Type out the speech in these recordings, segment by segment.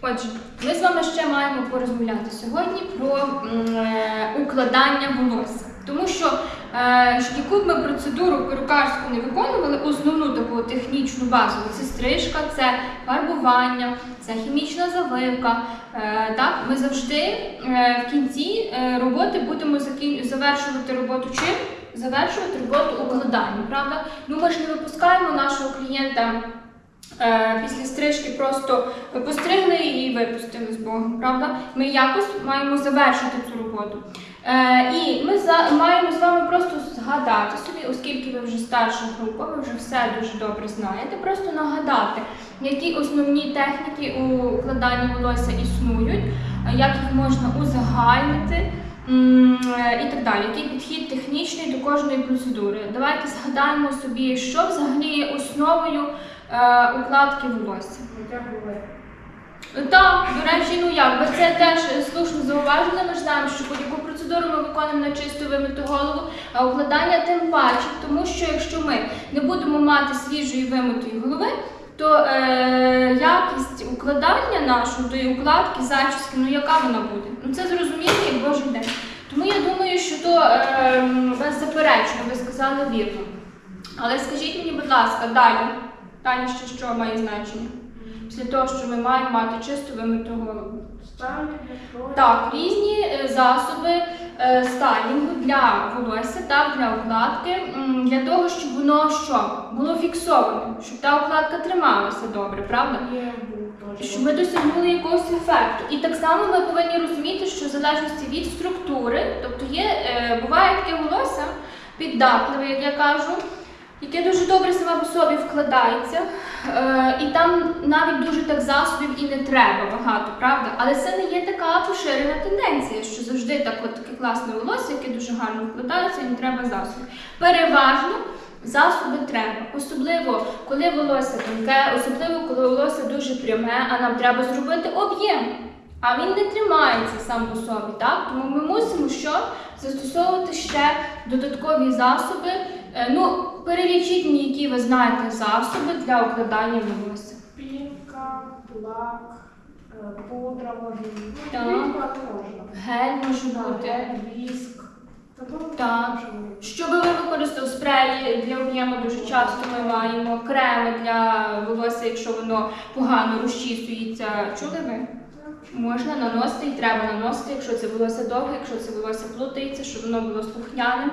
Отже, ми з вами ще маємо порозмовляти сьогодні про е, укладання волосся. Тому що е, яку б ми процедуру перукарську не виконували, основну таку технічну базову це стрижка, це фарбування, це хімічна завивка. Е, так, ми завжди е, в кінці е, роботи будемо завершувати роботу чим? Завершувати роботу укладанням, правда? Ну ми ж не випускаємо нашого клієнта після стрижки просто постригли і випустили з Богом, правда? Ми якось маємо завершити цю роботу. Е, і ми маємо з вами просто згадати собі, оскільки ви вже старша група, ви вже все дуже добре знаєте, просто нагадати, які основні техніки у укладанні волосся існують, е, як їх можна узагальнити. е, І так далі, який підхід технічний до кожної процедури. Давайте згадаємо собі, що взагалі є основою е, укладки волосся. Так, до речі, ну як, ви це теж е, слушно зауважили. Ми ж знаємо, що будь-яку процедуру ми виконуємо на чисто вимиту голову, а укладання тим паче, тому що якщо ми не будемо мати свіжої вимитої голови, то е, якість укладання нашої тої укладки, зачіски, ну яка вона буде? Ну це зрозуміло, як Божий день. Тому я думаю, що то е, беззаперечно, ви сказали вірно. Але скажіть мені, будь ласка, далі. Далі ще що має значення? Після того, що ми маємо мати чисту вимиту голову. Так, різні е, засоби е, стайлінгу для волосся, так, для укладки, для того, щоб воно що? Було фіксовано, щоб та укладка трималася добре, правда? Щоб ми досягнули якогось ефекту. І так само ми повинні розуміти, що в залежності від структури, тобто є, е, буває таке волосся піддатливе, як я кажу, яке дуже добре саме по собі вкладається. Е, і там навіть дуже так засобів і не треба багато, правда? Але це не є така поширена тенденція, що завжди так от таке класне волосся, яке дуже гарно вкладається, і не треба засобів. Переважно засоби треба, особливо коли волосся тонке, особливо коли волосся дуже пряме, а нам треба зробити об'єм. А він не тримається сам по собі, так? Тому ми мусимо що застосовувати ще додаткові засоби. Е, Ну, перелічіть мені, які ви знаєте засоби для укладання волосся. Пінка, лак, е, пудра. Можна. Гель може бути. Гель, віск. Так. Що би ви використали спреї для об'єму дуже часто ми маємо креми для волосся, якщо воно погано розчісується. Чули ви? Можна наносити і треба наносити, якщо це волосся довге, якщо це волосся плутається, щоб воно було слухняним,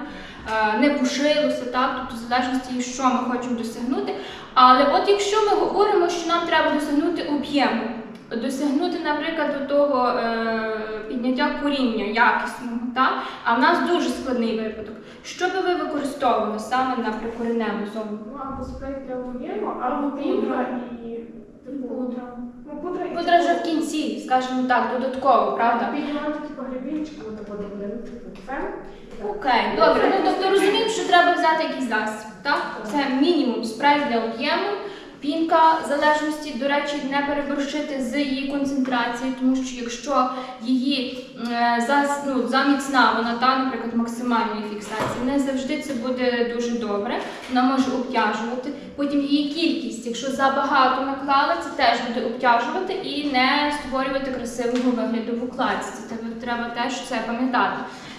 е, не пушилося, так, тобто в залежності, що ми хочемо досягнути. Але от якщо ми говоримо, що нам треба досягнути об'єму, досягнути, наприклад, до того е, підняття коріння якісного, так? а в нас дуже складний випадок. Що би ви використовували саме на прикореневу зону? Ну, або спрей для об'єму, або пудра і пудра. Ну, пудра і Пудра вже в кінці, скажімо так, додатково, правда? Піднімати типу гребінчик, от типу фем. Окей, добре. Ну тобто розуміємо, що треба взяти якийсь засіб, так? Це мінімум спрей для об'єму. Пінка залежності, до речі, не переборщити з її концентрацією, тому що якщо її е, ну, заміцна, вона та, наприклад, максимальної фіксації, не завжди це буде дуже добре. Вона може обтяжувати. Потім її кількість, якщо забагато наклали, це теж буде обтяжувати і не створювати красивого вигляду в укладці. Тебе треба теж це пам'ятати.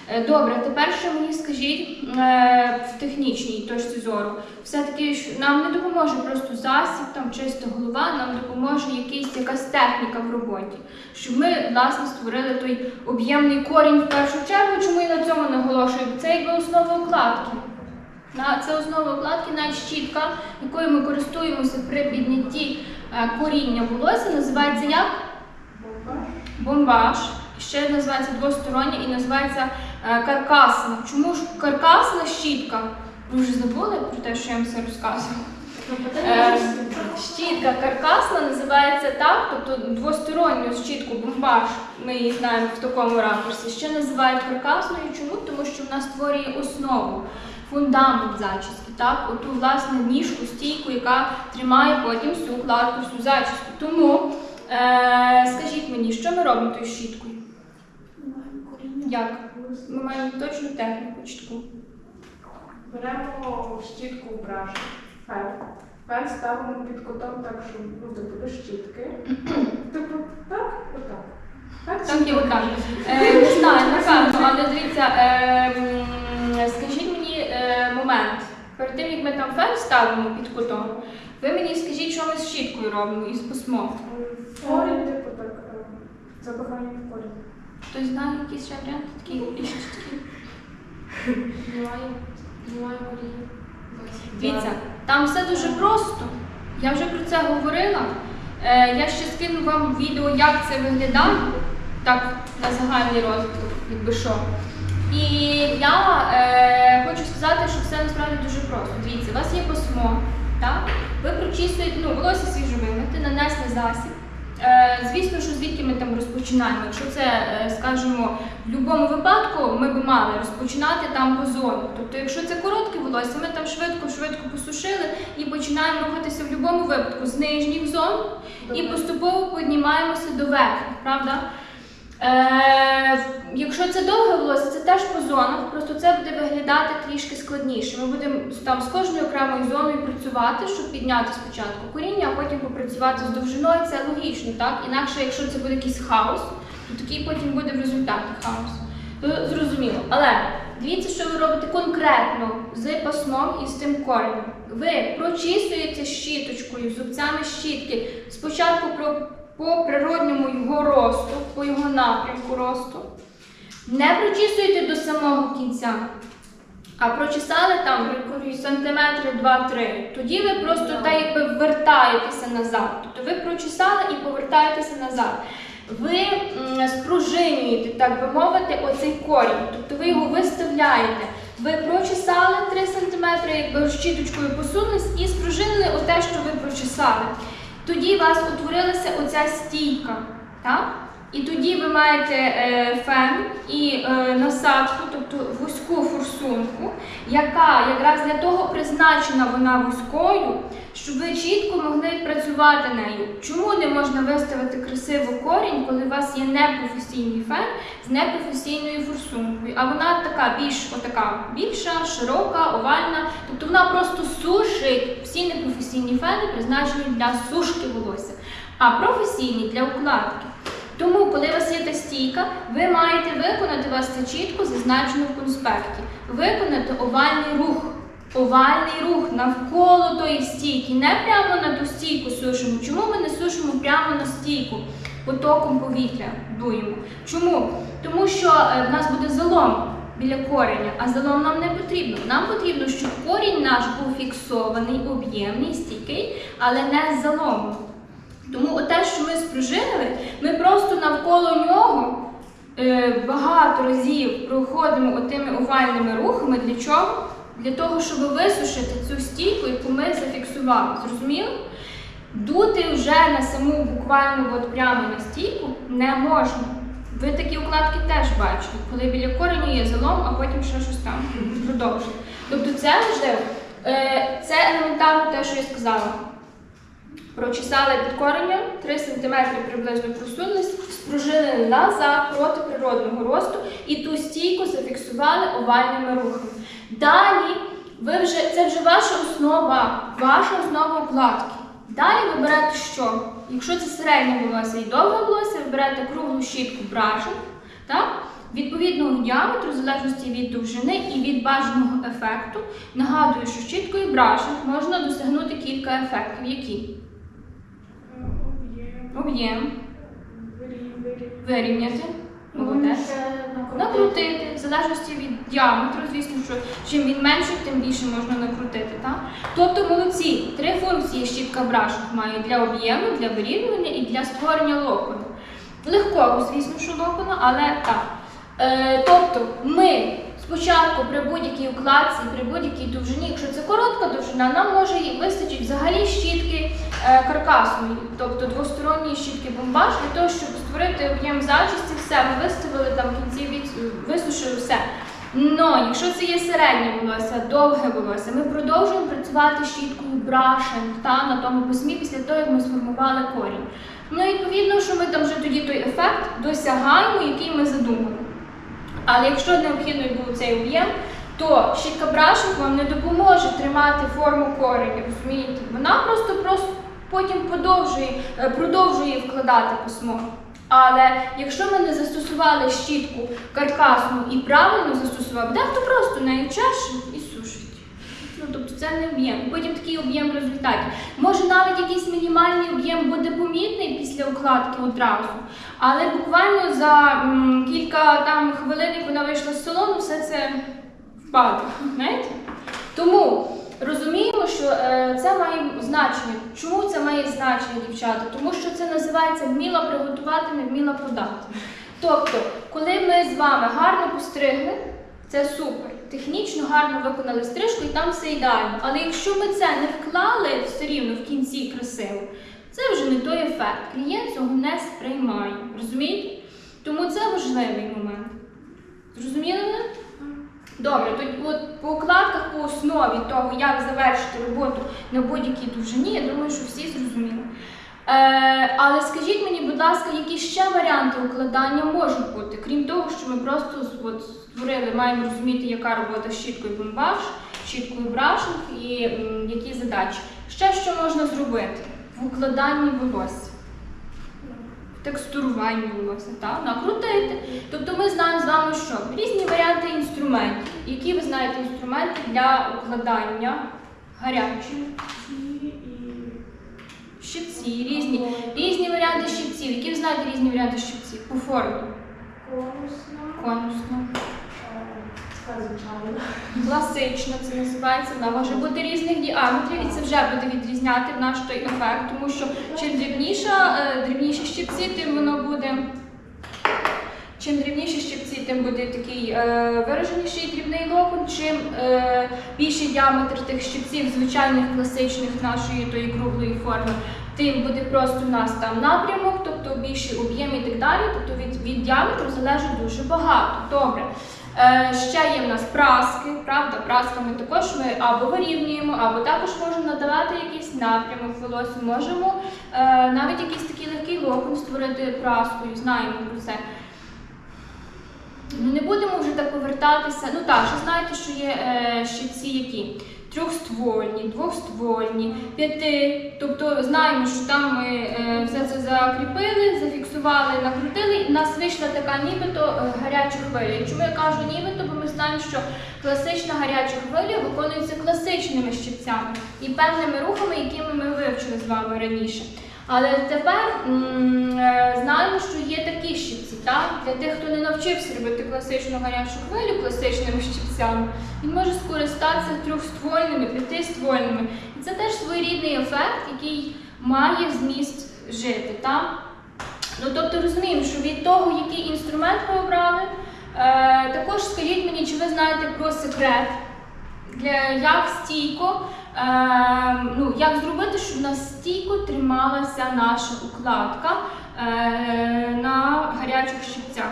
Е, Добре, тепер ще мені скажіть е, в технічній точці зору. Все-таки нам не допоможе просто засіб, там чиста голова, нам допоможе якийсь, якась техніка в роботі, щоб ми власне створили той об'ємний корінь в першу чергу. Чому я на цьому наголошую? Це якби основа укладки. Це основа укладки, навіть щітка, якою ми користуємося при піднятті е, коріння волосся, називається як? Бомбаш. бомбаж, ще називається двостороння і називається каркасна. Чому ж каркасна щітка? Ви вже забули про те, що я вам все розказувала? Е, щітка каркасна називається так, тобто двосторонню щітку бомбаж, ми її знаємо в такому ракурсі, ще називають каркасною. Чому? Тому що вона створює основу, фундамент зачіски, так? Оту власне ніжку, стійку, яка тримає потім всю укладку, всю зачіску. Тому е, скажіть мені, що ми робимо тою щіткою? Як? Ми маємо точну техніку чітку. Беремо щітку в браш. Фен. Фен ставимо під кутом так, щоб ну, типу до щітки. Типу, так, Так і отак. Е, не знаю, напевно, але дивіться, е, м, скажіть мені е, момент. Перед тим, як ми там фен ставимо під кутом, ви мені скажіть, що ми з щіткою робимо і з письмом. Корінь, типу так, е, запихання в корінь. Хтось знає якісь ще варіанти такі чіткі? Знімаю, знімаю. Дивіться, там все дуже просто. Я вже про це говорила. Е, я ще скину вам відео, як це виглядає, так, на загальний розвиток, якби що. І я е, хочу сказати, що все насправді дуже просто. Дивіться, у вас є пасмо, так? ви прочісуєте, ну, волосся свіжо вимити, нанесли засіб. Е, звісно, що звідки ми там розпочинаємо. Якщо це, е, скажімо, в будь-якому випадку ми б мали розпочинати там по зону. Тобто, якщо це коротке волосся, ми там швидко-швидко посушили і починаємо рухатися в будь-якому випадку з нижніх зон і поступово піднімаємося до верхніх, правда? Це довге волосся, це теж по зонах, просто це буде виглядати трішки складніше. Ми будемо там з кожною окремою зоною працювати, щоб підняти спочатку коріння, а потім попрацювати з довжиною. Це логічно, так? Інакше, якщо це буде якийсь хаос, то такий потім буде в результаті хаос. То зрозуміло. Але дивіться, що ви робите конкретно з пасмом і з тим коренем. Ви прочісуєте щіточкою, зубцями щітки спочатку про, по природньому його росту, по його напрямку росту. Не прочісуєте до самого кінця, а прочесали там сантиметри 2-3. Тоді ви просто та якби вертаєтеся назад. Тобто ви прочесали і повертаєтеся назад. Ви спружинюєте, так би мовити, оцей корінь. Тобто ви його виставляєте. Ви прочесали 3 см, якби щіточкою посунулись і спружинили оте, що ви прочесали. Тоді у вас утворилася оця стійка. Так? І тоді ви маєте е, фен і е, насадку, тобто вузьку форсунку, яка якраз для того призначена вона вузькою, щоб ви чітко могли працювати нею. Чому не можна виставити красиво корінь, коли у вас є непрофесійний фен з непрофесійною форсункою? А вона така більш отака більша, широка, овальна, тобто вона просто сушить. Всі непрофесійні фени призначені для сушки волосся, а професійні для укладки. Тому, коли у вас є та стійка, ви маєте виконати у вас це чітко зазначено в конспекті. Виконати овальний рух. Овальний рух навколо тої стійки, не прямо на ту стійку сушимо. Чому ми не сушимо прямо на стійку? Потоком повітря дуємо. Чому? Тому що е, в нас буде залом біля кореня, а залом нам не потрібно. Нам потрібно, щоб корінь наш був фіксований, об'ємний, стійкий, але не з заломом. Тому те, що ми спружинили, ми просто навколо нього е, багато разів проходимо отими овальними рухами. Для чого? Для того, щоб висушити цю стійку, яку ми зафіксували. Зрозуміло? Дути вже на саму буквально от прямо на стійку не можна. Ви такі укладки теж бачите, коли біля кореню є залом, а потім ще щось там продовжує. Тобто це важливо. Е, Це елементарно те, що я сказала. Прочесали під коренем, 3 см приблизно просунулись, спружинили назад проти природного росту і ту стійку зафіксували овальними рухами. Далі ви вже, це вже ваша основа, ваша основа укладки. Далі ви берете що? Якщо це середнє волосся і довге волосся, ви берете круглу щітку бражок, так? відповідного діаметру, в залежності від довжини і від бажаного ефекту. Нагадую, що щіткою бражок можна досягнути кілька ефектів. Які? Об'єм, Об'єм, вирів, вирів. вирівняти, молодець. Накрутити, в залежності від діаметру, звісно, що чим він менший, тим більше можна накрутити. Так? Тобто молодці, три функції щітка брашок має для об'єму, для вирівнювання і для створення локону. Легкого, звісно, що локону, але так. Е, тобто ми спочатку при будь-якій укладці, при будь-якій довжині, якщо це коротка довжина, нам може вистачить взагалі щітки е, каркасної, тобто двосторонньої щітки бомбаж, для того, щоб створити об'єм зачісті, все, ми виставили там в кінці висушили все. Но якщо це є середнє волосся, довге волосся, ми продовжуємо працювати щіткою брашен та на тому письмі після того, як ми сформували корінь. Ну, відповідно, що ми там вже тоді той ефект досягаємо, який ми задумали. Але якщо необхідний був цей об'єм, то щітка брашок вам не допоможе тримати форму кореня, розумієте? Вона просто, просто потім продовжує, е, продовжує вкладати письмо. Але якщо ми не застосували щітку каркасну і правильно застосували, дехто просто нею чеше і сушить. Ну, тобто це не об'єм. Потім такий об'єм в результаті. Може навіть якийсь мінімальний об'єм буде помітний після укладки одразу, але буквально за м, кілька там хвилин, як вона вийшла з салону, все це впаде. Знаєте? Тому розуміємо, що е, це має значення. Чому це має значення, дівчата? Тому що це називається вміла приготувати, не вміла подати. Тобто, коли ми з вами гарно постригли, це супер. Технічно гарно виконали стрижку і там все ідеально. Але якщо ми це не вклали все рівно в кінці красиво, це вже не той ефект. Клієнт цього не сприймає. Розумієте? Тому це важливий момент. Зрозуміли? Добре, тоді от по укладках, по основі того, як завершити роботу на будь-якій довжині, я думаю, що всі зрозуміли. Е, але скажіть мені, будь ласка, які ще варіанти укладання можуть бути, крім того, що ми просто от, створили, маємо розуміти, яка робота з щіткою бомбаж, щіткою брашинг і м, які задачі. Ще що можна зробити в укладанні волосся, в текстуруванні волосся, так? накрутити. Тобто ми знаємо з вами, що різні інструментів. Які ви знаєте інструменти для укладання і Щипці, різні, різні варіанти щипців. Які ви знаєте різні варіанти щипців? По формі. конусна. Конусно. е. Класично це називається. Вона може бути різних діаметрів, і це вже буде відрізняти наш той ефект, тому що чим дрібніша, е, дрібніші щипці, тим воно буде. Чим дрібніші щипці, тим буде такий е, вираженіший дрібний локон. Чим е, більший діаметр тих щипців, звичайних класичних нашої тої круглої форми, тим буде просто у нас там напрямок, тобто більший об'єм і так далі. Тобто від, від діаметру залежить дуже багато. Добре. Е, ще є в нас праски, правда? Прасками також ми або вирівнюємо, або також можемо надавати якийсь напрямок волосся. Можемо е, навіть якийсь такий легкий локон створити праскою, знаємо про це. Ну, не будемо вже так повертатися. Ну так, ще знаєте, що є е, ще ці які трьохствольні, двохствольні, п'яти. Тобто знаємо, що там ми е, все це закріпили, зафіксували, накрутили, і в нас вийшла така нібито е, гаряча хвиля. Чому я кажу нібито, бо ми знаємо, що класична гаряча хвиля виконується класичними щипцями і певними рухами, якими ми вивчили з вами раніше. Але тепер е, знаємо, що є такі щипці, так? Для тих, хто не навчився робити класичну гарячу хвилю класичними щипцями, він може скористатися трьохствольними, п'ятиствольними. І це теж своєрідний ефект, який має зміст жити. Так? Ну, тобто розуміємо, що від того, який інструмент ми обрали, е, також скажіть мені, чи ви знаєте про секрет, для, як стійко, е, ну, як зробити, щоб на стійко трималася наша укладка е, на гарячих щипцях,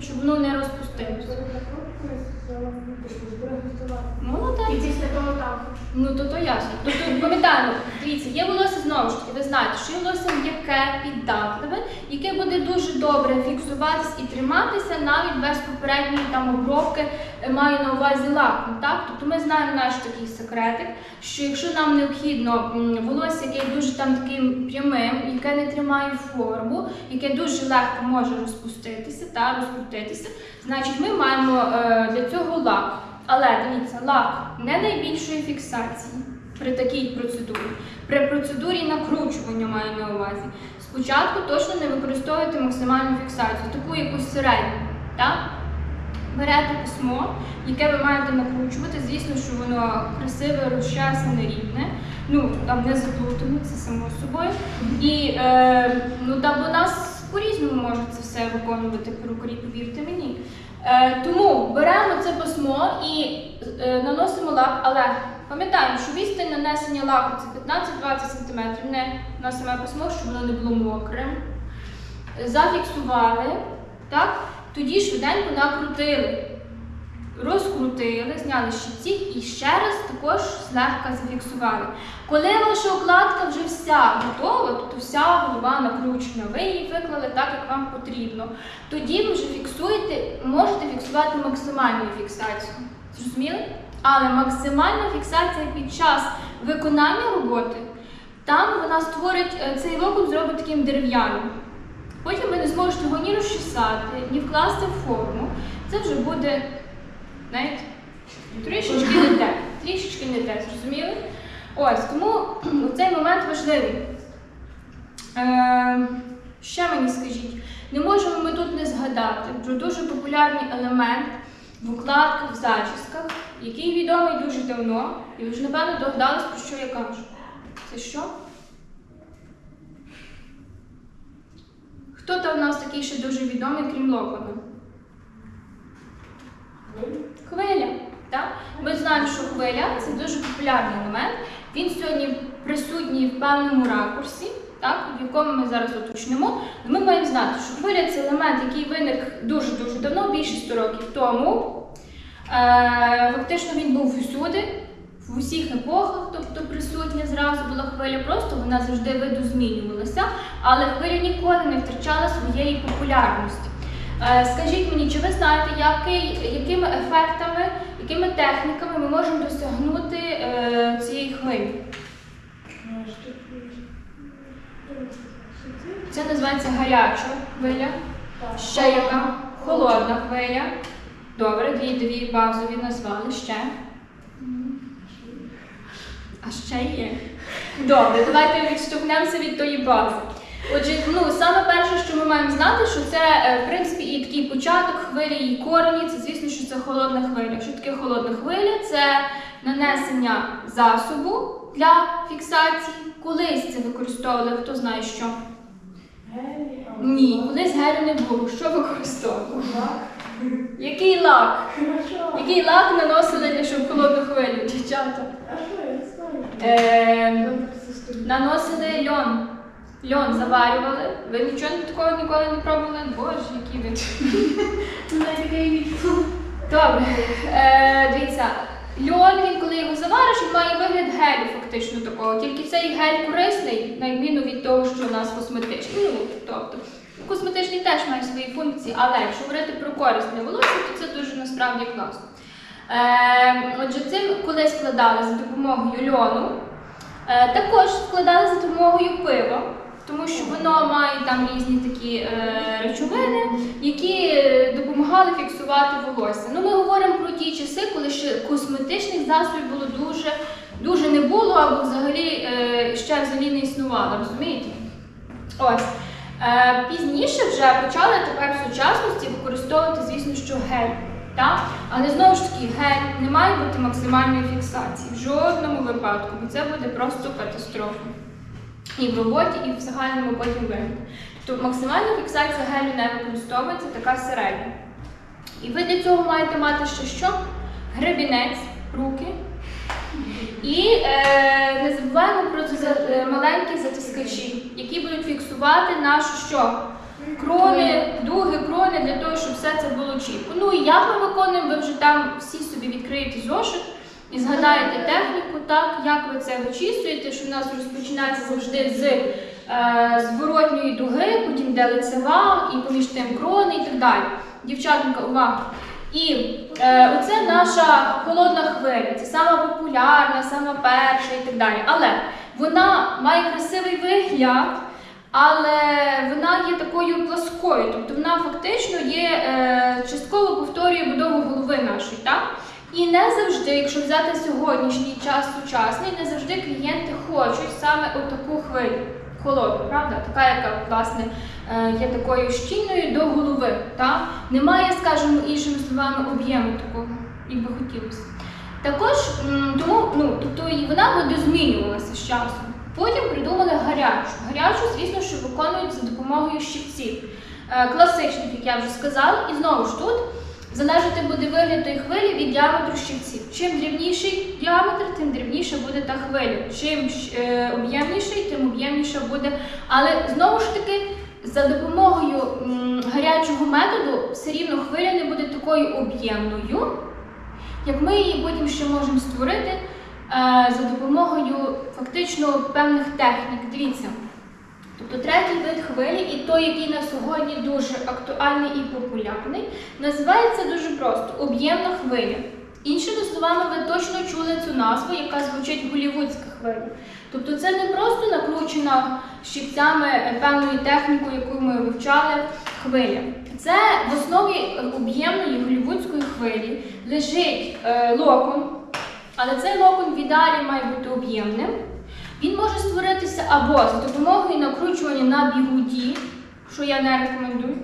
щоб воно не розпустилося. Молодець. І після того так. Ну то то ясно. Тобто пам'ятаємо, дивіться, є волосся знову ж таки, ви знаєте, що є волосся м'яке, піддатливе, яке буде дуже добре фіксуватись і триматися навіть без попередньої там обробки, е, маю на увазі лаком. Так? Тобто ми знаємо наш такий секретик, що якщо нам необхідно волосся, яке є дуже там таким прямим, яке не тримає форму, яке дуже легко може розпуститися та розкрутитися, значить ми маємо е, для цього лак. Але дивіться, лак не найбільшої фіксації при такій процедурі. При процедурі накручування маю на увазі. Спочатку точно не використовуйте максимальну фіксацію, таку якусь середню. Так? Берете письмо, яке ви маєте накручувати. Звісно, що воно красиве, розчесане, рівне. Ну, там не заплутано, це само собою. І е, ну, там у нас по-різному можуть це все виконувати перукарі, повірте. Е, тому беремо це письмо і е, наносимо лак, але пам'ятаємо, що відстань нанесення лаку це 15-20 см, не на саме письмо, щоб воно не було мокрим. Зафіксували, тоді швиденько накрутили. Розкрутили, зняли щипці і ще раз також злегка зафіксували. Коли ваша укладка вже вся готова, тобто вся голова накручена, ви її виклали так, як вам потрібно, тоді ви вже фіксуєте, можете фіксувати максимальну фіксацію. Зрозуміли? Але максимальна фіксація під час виконання роботи, там вона створить е, цей локон зробить таким дерев'яним. Потім ви не зможете його ні розчесати, ні вкласти в форму, це вже буде навіть трішечки не те. Трішечки не те, зрозуміли? Ось, тому цей момент важливий. Е, ще мені скажіть, не можемо ми тут не згадати про дуже популярний елемент в укладках, в зачісках, який відомий дуже давно, і ви вже напевно догадались, про що я кажу. Це що? Хто там у нас такий ще дуже відомий, крім Локона? Хвиля. Так? Ми знаємо, що хвиля це дуже популярний елемент. Він сьогодні присутній в певному ракурсі, так, в якому ми зараз уточнимо. Ми маємо знати, що хвиля це елемент, який виник дуже-дуже давно, більше 100 років тому. Е, фактично він був всюди, в усіх епохах, тобто присутня зразу була хвиля, просто вона завжди видозмінювалася, але хвиля ніколи не втрачала своєї популярності. Е, Скажіть мені, чи ви знаєте, який, якими ефектами, якими техніками ми можемо досягнути е, цієї хвилі? Це називається гаряча хвиля. Ще яка? Холодна хвиля. Добре, дві дві базові назвали ще. А ще є. Добре, давайте відштовхнемося від тої бази. Отже, ну саме перше, що ми маємо знати, що це е, в принципі і такий початок хвилі, і корені, це звісно, що це холодна хвиля. Що таке холодна хвиля? Це нанесення засобу для фіксації. Колись це використовували, хто знає що. Ні, колись гелю не було. Що використовували? Який лак? Який лак наносили для щоб холодну хвилю, дівчата? Е, наносили льон. Льон заварювали. Ви нічого такого ніколи не пробували? Боже, які ви. Добре. Е, дивіться, льон, він, коли його завариш, він має вигляд гелю фактично такого. Тільки цей гель корисний, на відміну від того, що у нас косметичний. Ну, тобто, косметичний теж має свої функції, але якщо говорити про користь для волосся, то це дуже насправді класно. Е, отже, цим колись вкладали за допомогою льону. Е, також вкладали за допомогою пива, тому що воно має там різні такі е, речовини, які е, допомагали фіксувати волосся. Ну, ми говоримо про ті часи, коли ще косметичних засобів було дуже, дуже не було, або взагалі е, ще взагалі не існувало, розумієте? Ось. Е, пізніше вже почали тепер в сучасності використовувати, звісно, що гель. Так? Але знову ж таки, гель не має бути максимальної фіксації в жодному випадку, бо це буде просто катастрофа. І в роботі, і в загальному потім вигляді. Тобто максимальна фіксація гелю не використовується, така середня. І ви для цього маєте мати ще що? Гребінець, руки. І е, не забуваємо про е, маленькі затискачі, які будуть фіксувати нашу що? Крони, дуги, крони для того, щоб все це було чітко. Ну і як ми виконуємо, ви вже там всі собі відкриєте зошит і згадаєте техніку, так, як ви це вичісуєте, що в нас розпочинається завжди з е, зворотньої дуги, потім де лицева, і поміж тим крони і так далі. Дівчатка, увага! І е, оце наша холодна хвиля, це сама популярна, сама перша і так далі. Але вона має красивий вигляд, але вона є такою пласкою, тобто вона фактично є е, частково повторює будову голови нашої, так? І не завжди, якщо взяти сьогоднішній час сучасний, не завжди клієнти хочуть саме отаку хвилю. Холодну, правда? Така, яка власне е, є такою щільною до голови. Так? Немає, скажімо, іншими словами, об'єму такого, як би хотілося. Також тому, ну, тобто і вона буде змінювалася з часом. Потім придумали гарячу. Гарячу, звісно, що виконують за допомогою щипців. Е, класичних, як я вже сказала, і знову ж тут залежати буде вигляд тої хвилі від діаметру щипців. Чим дрібніший діаметр, тим дрібніша буде та хвиля. Чим е, об'ємніший, тим об'ємніша буде. Але знову ж таки, за допомогою м, гарячого методу все рівно хвиля не буде такою об'ємною, як ми її потім ще можемо створити е, за допомогою фактично певних технік. Дивіться. Тобто третій вид хвилі, і той, який на сьогодні дуже актуальний і популярний, називається дуже просто об'ємна хвиля. Іншими словами, ви точно чули цю назву, яка звучить голівудська хвиля. Тобто це не просто накручена щипцями е, певною технікою, яку ми вивчали хвиля. Це в основі об'ємної голівудської хвилі лежить е, локон, але цей локон в ідеалі має бути об'ємним. Він може створитися або за допомогою накручування на бігуді, що я не рекомендую,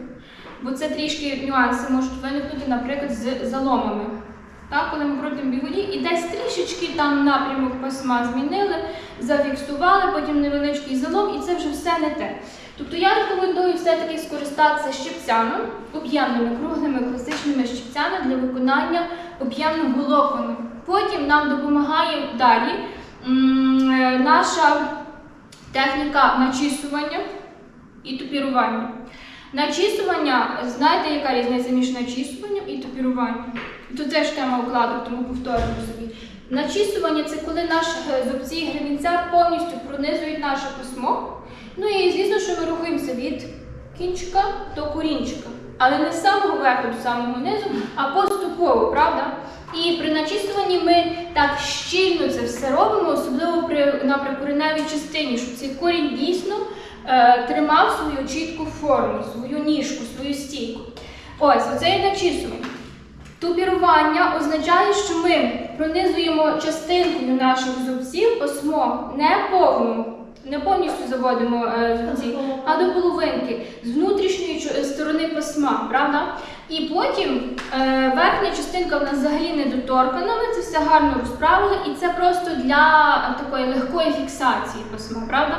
бо це трішки нюанси можуть виникнути, наприклад, з заломами. Так, коли ми крутимо бігуді, і десь трішечки там напрямок пасма змінили, зафіксували, потім невеличкий залом, і це вже все не те. Тобто я рекомендую все-таки скористатися щипцями, об'ємними круглими класичними щипцями для виконання об'ємного локону. Потім нам допомагає далі наша техніка начісування і тупірування. Начісування, знаєте, яка різниця між начісуванням і тупіруванням? Тут теж тема укладок, тому повторюю собі. Начісування це коли наші е, зубці гребінця повністю пронизують наше письмо. Ну і звісно, що ми рухаємося від кінчика до корінчика. Але не з самого верху до самого низу, а поступово, правда? І при начісуванні ми так щільно це все робимо, особливо при, на прикореневій частині, щоб цей корінь дійсно е, тримав свою чітку форму, свою ніжку, свою стійку. Ось, оце є начісування. Тупірування означає, що ми пронизуємо частинкою наших зубців письмо не повну, не повністю заводимо е, зубці, а до половинки з внутрішньої сторони письма, правда? І потім е, верхня частинка в нас взагалі не доторкана, ми це все гарно розправили, і це просто для такої легкої фіксації письма, правда?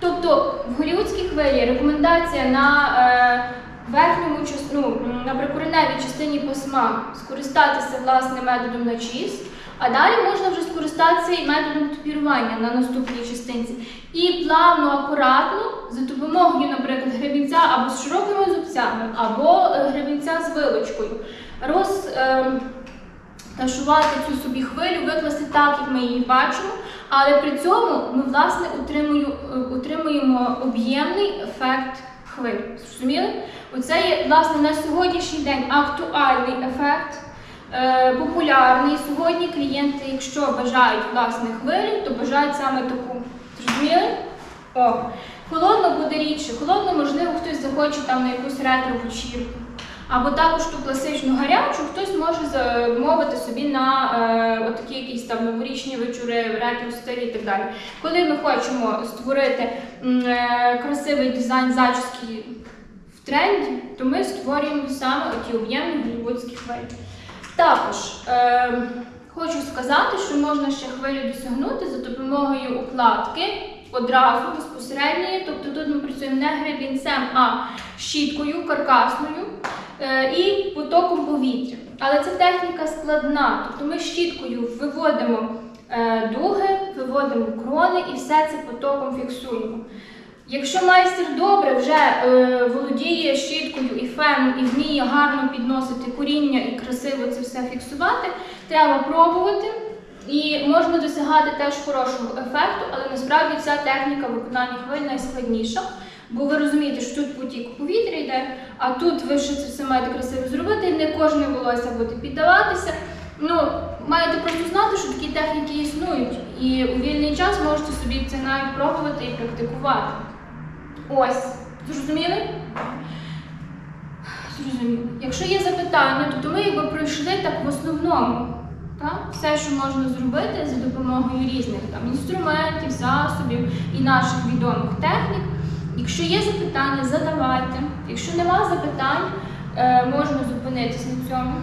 Тобто в голівудській хвилі рекомендація на е, верхньому ну, на прикореневій частині письма скористатися власне методом начіс, а далі можна вже скористатися і методом тупірування на наступній частинці. І плавно, акуратно, за допомогою, наприклад, гребінця або з широкими зубцями, або е, гребінця з вилочкою, роз, е, ташувати цю собі хвилю, викласти так, як ми її бачимо, але при цьому ми власне е, утримуємо об'ємний ефект хвиль. Зрозуміли? Оце є власне на сьогоднішній день актуальний ефект. Е, Популярний сьогодні клієнти, якщо бажають власне хвилю, то бажають саме таку. Зрозуміли? О, холодно буде рідше. Холодно, можливо, хтось захоче там на якусь ретро вечірку. Або також ту класичну гарячу хтось може замовити собі на е, отакі якісь там новорічні вечори, ретро стилі і так далі. Коли ми хочемо створити е, красивий дизайн зачіски в тренді, то ми створюємо саме ті об'ємні голівудські хвилі. Також е, хочу сказати, що можна ще хвилю досягнути за допомогою укладки одразу безпосередньої. Тобто тут ми працюємо не гребінцем, а щіткою каркасною е, і потоком повітря. Але ця техніка складна. Тобто ми щіткою виводимо е, дуги, виводимо крони і все це потоком фіксуємо. Якщо майстер добре вже е, володіє щіткою і феном і вміє гарно підносити коріння і красиво це все фіксувати, треба пробувати. І можна досягати теж хорошого ефекту, але насправді ця техніка виконання хвиль найскладніша. Бо ви розумієте, що тут потік повітря йде, а тут ви ще це все маєте красиво зробити, і не кожне волосся буде піддаватися. Ну, маєте просто знати, що такі техніки існують, і у вільний час можете собі це навіть пробувати і практикувати. Ось, зрозуміли? Зрозуміло. Якщо є запитання, то ми якби пройшли так в основному. Так? Все, що можна зробити за допомогою різних там, інструментів, засобів і наших відомих технік. Якщо є запитання, задавайте. Якщо нема запитань, е, можна зупинитись на цьому.